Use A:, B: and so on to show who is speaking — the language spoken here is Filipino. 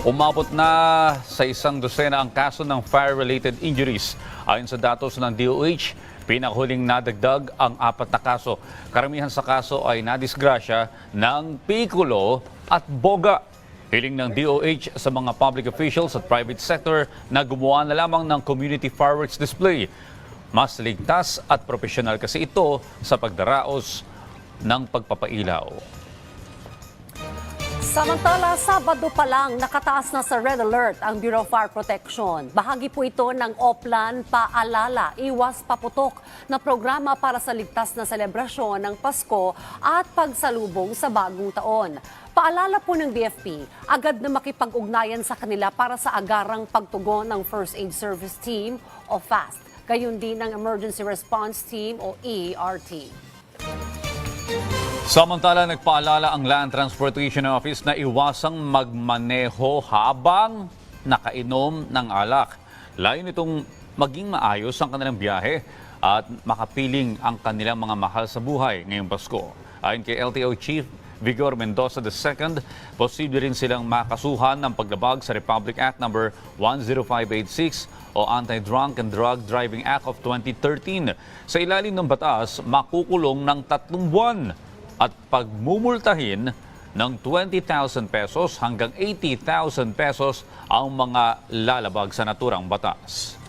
A: Umabot na sa isang dosena ang kaso ng fire-related injuries. Ayon sa datos ng DOH, pinakahuling nadagdag ang apat na kaso. Karamihan sa kaso ay nadisgrasya ng pikulo at boga. Hiling ng DOH sa mga public officials at private sector na gumawa na lamang ng community fireworks display. Mas ligtas at profesional kasi ito sa pagdaraos ng pagpapailaw.
B: Samantala, Sabado pa lang nakataas na sa red alert ang Bureau of Fire Protection. Bahagi po ito ng Oplan Paalala, Iwas Paputok na programa para sa ligtas na selebrasyon ng Pasko at pagsalubong sa bagong taon. Paalala po ng BFP, agad na makipag-ugnayan sa kanila para sa agarang pagtugon ng First Aid Service Team o FAST. Gayon din ng Emergency Response Team o ERT.
A: Samantala, nagpaalala ang Land Transportation Office na iwasang magmaneho habang nakainom ng alak. Layo nitong maging maayos ang kanilang biyahe at makapiling ang kanilang mga mahal sa buhay ngayong Pasko. Ayon kay LTO Chief Vigor Mendoza II, posible rin silang makasuhan ng paglabag sa Republic Act No. 10586 o Anti-Drunk and Drug Driving Act of 2013. Sa ilalim ng batas, makukulong ng tatlong buwan at pagmumultahin ng 20,000 pesos hanggang 80,000 pesos ang mga lalabag sa naturang batas.